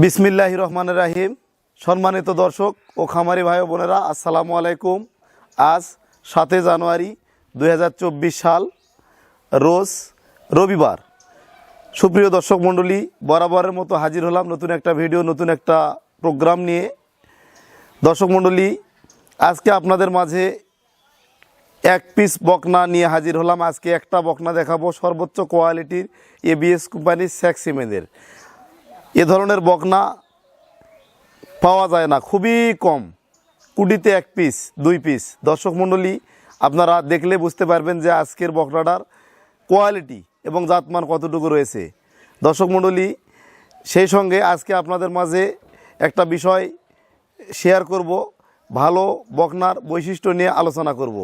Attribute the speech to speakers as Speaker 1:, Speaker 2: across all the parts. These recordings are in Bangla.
Speaker 1: বিসমিল্লাহ রহমান রাহিম। সম্মানিত দর্শক ও খামারি ভাই বোনেরা, আসসালামু আলাইকুম। আজ সাতই জানুয়ারি দু হাজার চব্বিশ সাল, রোজ রবিবার। সুপ্রিয় দর্শক মণ্ডলী, বরাবরের মতো হাজির হলাম নতুন একটা ভিডিও, নতুন একটা প্রোগ্রাম নিয়ে। দর্শক মণ্ডলী, আজকে আপনাদের মাঝে এক পিস বকনা নিয়ে হাজির হলাম। আজকে একটা বকনা দেখাবো সর্বোচ্চ কোয়ালিটির এবিএস কোম্পানির স্যাক্সিমেনের এ ধরনের বকনা পাওয়া যায় না, খুবই কম। কুটিতে এক পিস দুই পিস দর্শক মণ্ডলী, আপনারা দেখলে বুঝতে পারবেন যে আজকের বকনাটার কোয়ালিটি এবং জাতমান কতটুকু রয়েছে। দর্শক মণ্ডলী, সেই সঙ্গে আজকে আপনাদের মাঝে একটা বিষয় শেয়ার করব, ভালো বকনার বৈশিষ্ট্য নিয়ে আলোচনা করব।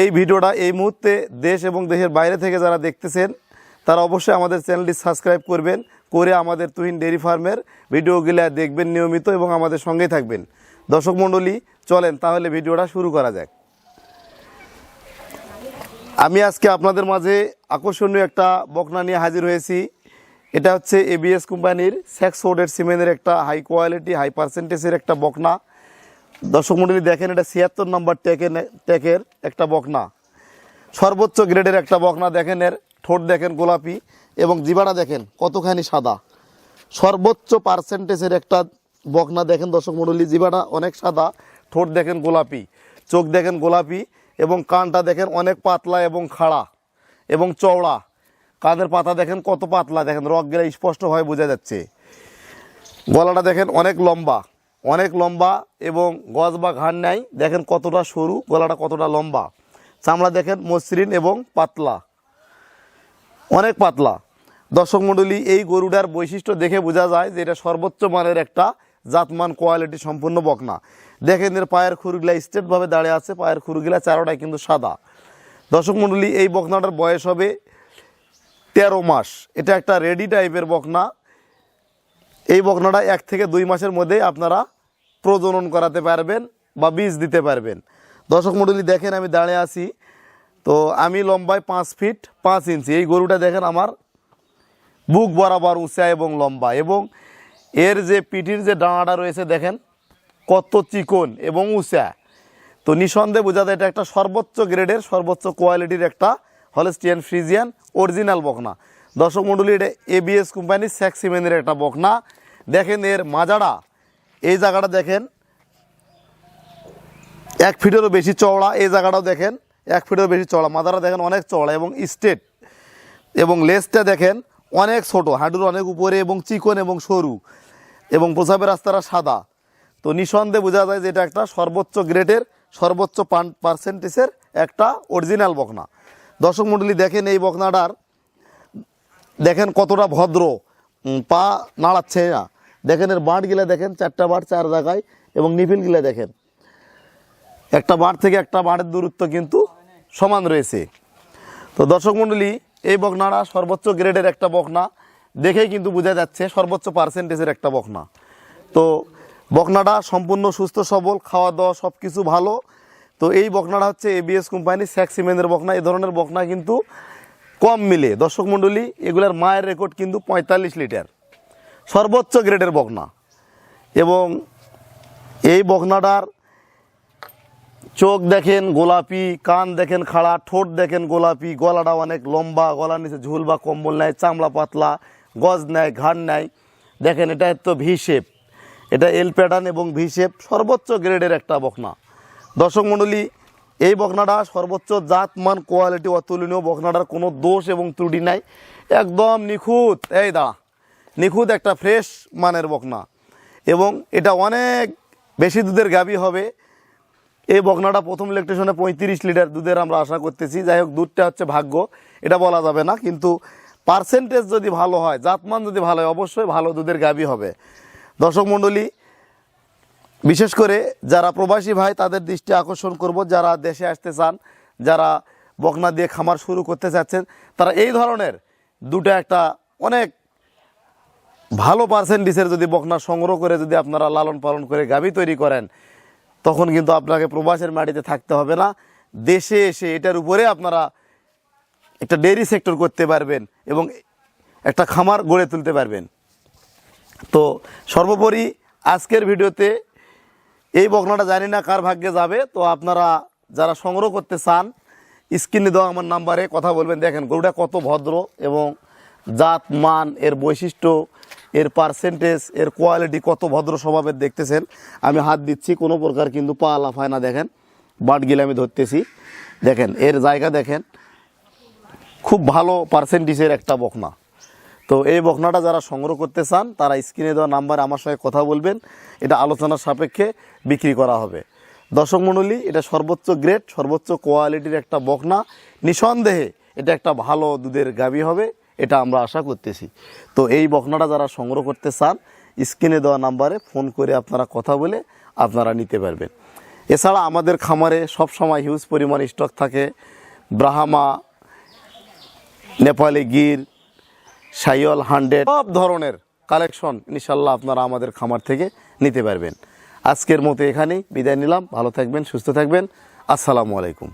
Speaker 1: এই ভিডিওটা এই মুহূর্তে দেশ এবং দেশের বাইরে থেকে যারা দেখতেছেন, তারা অবশ্যই আমাদের চ্যানেলটি সাবস্ক্রাইব করবেন। করে আমাদের তুহিন ডেয়ারি ফার্মের ভিডিওগুলো দেখবেন নিয়মিত এবং আমাদের সঙ্গেই থাকবেন। দর্শক মণ্ডলী, চলেন তাহলে ভিডিওটা শুরু করা যাক। আমি আজকে আপনাদের মাঝে আকর্ষণীয় একটা বকনা নিয়ে হাজির হয়েছি। এটা হচ্ছে এবিএস কোম্পানির স্যাক্স ওডের সিমেন্টের একটা হাই কোয়ালিটি হাই পার্সেন্টেজের একটা বকনা। দর্শক মণ্ডলী, দেখেন এটা ছিয়াত্তর নম্বর ট্যাকের ট্যাকের একটা বকনা। সর্বোচ্চ গ্রেডের একটা বকনা, দেখেন এর ঠোঁট দেখেন গোলাপি। এবং জিবাটা দেখেন, কতখানি সাদা। সর্বোচ্চ পার্সেন্টেজের একটা বকনা দেখেন দর্শক মণ্ডলী জিবাটা অনেক সাদা। ঠোঁট দেখেন গোলাপি, চোখ দেখেন গোলাপি এবং কানটা দেখেন অনেক পাতলা এবং খাড়া এবং চওড়া। কানের পাতা দেখেন কত পাতলা, দেখেন রক গেলে স্পষ্টভাবে বোঝা যাচ্ছে। গলাটা দেখেন অনেক লম্বা অনেক লম্বা এবং গজ বা ঘাড় নাই, দেখেন কতটা সরু, গলাটা কতটা লম্বা। চামড়া দেখেন মসৃণ এবং পাতলা, অনেক পাতলা। দর্শক মণ্ডলী, এই গরুটার বৈশিষ্ট্য দেখে বোঝা যায় যে এটা সর্বোচ্চ মানের একটা জাতমান কোয়ালিটি সম্পূর্ণ বকনা। দেখেন এর পায়ের খুরগুলা স্টেটভাবে দাঁড়িয়ে আছে, পায়ের খুরগুলা চারোটাই কিন্তু সাদা। দর্শক মণ্ডলী, এই বকনাটার বয়স হবে তেরো মাস। এটা একটা রেডি টাইপের বকনা। এই বকনাটা এক থেকে দুই মাসের মধ্যেই আপনারা প্রজনন করাতে পারবেন বা বীজ দিতে পারবেন। দর্শক মণ্ডলী, দেখেন আমি দাঁড়িয়ে আছি। তো আমি লম্বায় পাঁচ ফিট পাঁচ ইঞ্চি। এই গরুটা দেখেন আমার বুক বরাবর উঁচা এবং লম্বা এবং এর যে পিঠির যে ডাঁড়াটা রয়েছে দেখেন, কত চিকন এবং উঁচা। তো নিঃসন্দেহে বোঝা যায় এটা একটা সর্বোচ্চ গ্রেডের, সর্বোচ্চ কোয়ালিটির একটা হলস্টিয়ান ফ্রিজিয়ান অরিজিনাল বকনা। দর্শক মণ্ডলী, এটা এবিএস কোম্পানির স্যাক্সিমেনের একটা বকনা। দেখেন এর মাজাটা এই জায়গাটা দেখেন, এক ফিটেরও বেশি চওড়া, এই জায়গাটাও দেখেন, এক ফিটেরও বেশি চওড়া। মাথাটা দেখেন অনেক চওড়া এবং স্টেট এবং লেসটা দেখেন অনেক ছোট, হাঁটুর অনেক উপরে এবং চিকন এবং সরু এবং প্রসাবের রাস্তাটা সাদা। তো নিঃসন্দেহে বোঝা যায় যে এটা একটা সর্বোচ্চ গ্রেডের, সর্বোচ্চ পান পার্সেন্টেজের একটা অরিজিনাল বকনা। দর্শক মণ্ডলী, দেখেন এই বকনাটার, দেখেন কতটা ভদ্র। পা নাড়াচ্ছে না। দেখেন এর বাঁট গিলা দেখেন, চারটা বাঁট চার জায়গায় এবং নিফিল গিলা দেখেন। একটা বাঁট থেকে একটা বাঁটের দূরত্ব কিন্তু সমান রয়েছে। তো দর্শক মণ্ডলী এই বকনাটা সর্বোচ্চ গ্রেডের একটা বকনা। দেখেই কিন্তু বোঝা যাচ্ছে সর্বোচ্চ পার্সেন্টেজের একটা বকনা। তো বকনাটা সম্পূর্ণ সুস্থ, সবল খাওয়া দাওয়া সব কিছু ভালো। তো এই বকনাটা হচ্ছে এবিএস কোম্পানি স্যাক্সিমেনের বকনা। এই ধরনের বকনা কিন্তু কম মিলে। দর্শক মণ্ডলী, এগুলার মায়ের রেকর্ড কিন্তু পঁয়তাল্লিশ লিটার। সর্বোচ্চ গ্রেডের বকনা। এবং এই বকনাটার চোখ দেখেন গোলাপি, কান দেখেন খাড়া, ঠোঁট দেখেন গোলাপি, গলাটা অনেক লম্বা, গলার নিচে ঝুল বা কম্বল নেয় চামড়া পাতলা, গজ নেয় ঘাড় নেয় দেখেন, এটা তো ভি শেপ এটা এল প্যাটার্ন এবং ভি শেপ সর্বোচ্চ গ্রেডের একটা বকনা। দর্শক মণ্ডলী, এই বকনাটা সর্বোচ্চ জাত, মান কোয়ালিটি অতুলনীয় বকনাটার কোনো দোষ এবং ত্রুটি নাই। একদম নিখুঁত। এই দাঁড়া। নিখুঁত একটা ফ্রেশ মানের বকনা। এবং এটা অনেক বেশি দুধের গাবি হবে। এই বকনাটা প্রথম ইলেকট্রেশনে পঁয়ত্রিশ লিটার দুধের আমরা আশা করতেছি। যাই হোক, দুধটা হচ্ছে ভাগ্য, এটা বলা যাবে না, কিন্তু পার্সেন্টেজ যদি ভালো হয়, জাতমান যদি ভালো হয়, অবশ্যই ভালো দুধের গাবি হবে। দর্শক মণ্ডলী, বিশেষ করে যারা প্রবাসী ভাই, তাদের দৃষ্টি আকর্ষণ করব, যারা দেশে আসতে চান, যারা বকনা দিয়ে খামার শুরু করতে চাচ্ছেন, তারা এই ধরনের দুটো একটা অনেক ভালো পার্সেন্টেজের যদি বকনা সংগ্রহ করে যদি আপনারা লালন পালন করে গাবি তৈরি করেন তখন কিন্তু আপনাকে প্রবাসের মাটিতে থাকতে হবে না। দেশে এসে এটার উপরে আপনারা একটা ডেয়ারি সেক্টর করতে পারবেন এবং একটা খামার গড়ে তুলতে পারবেন। তো সর্বোপরি আজকের ভিডিওতে এই বকনাটা জানি না কার ভাগ্যে যাবে। তো আপনারা যারা সংগ্রহ করতে চান, স্ক্রিনে দেওয়া আমার নাম্বারে কথা বলবেন। দেখেন, গরুটা কত ভদ্র এবং জাত, মান, এর বৈশিষ্ট্য এর পার্সেন্টেজ এর কোয়ালিটি কত ভদ্র স্বভাবের দেখতেছেন? আমি হাত দিচ্ছি, কোনো প্রকার কিন্তু পা লাফায় না, দেখেন। বাট গিলে আমি ধরতেছি। দেখেন, এর জায়গা দেখেন। খুব ভালো পার্সেন্টেজের একটা বকনা। তো এই বকনাটা যারা সংগ্রহ করতে চান, তারা স্ক্রিনে দেওয়া নাম্বারে আমার সঙ্গে কথা বলবেন। এটা আলোচনার সাপেক্ষে বিক্রি করা হবে। দর্শক মণ্ডলী, এটা সর্বোচ্চ গ্রেড সর্বোচ্চ কোয়ালিটির একটা বকনা। নিঃসন্দেহে এটা একটা ভালো দুধের গাবি হবে। এটা আমরা আশা করতেছি। তো এই বকনাটা যারা সংগ্রহ করতে চান, স্ক্রিনে দেওয়া নাম্বারে ফোন করে আপনারা কথা বলে আপনারা নিতে পারবেন। এছাড়া আমাদের খামারে সবসময় হিউজ পরিমাণ স্টক থাকে। ব্রাহামা, নেপালি গির সাইওয়াল হান্ড্রেড, সব ধরনের কালেকশন ইনশাল্লাহ আপনারা আমাদের খামার থেকে নিতে পারবেন। আজকের মতো এখানেই বিদায় নিলাম। ভালো থাকবেন, সুস্থ থাকবেন। আসসালামু আলাইকুম।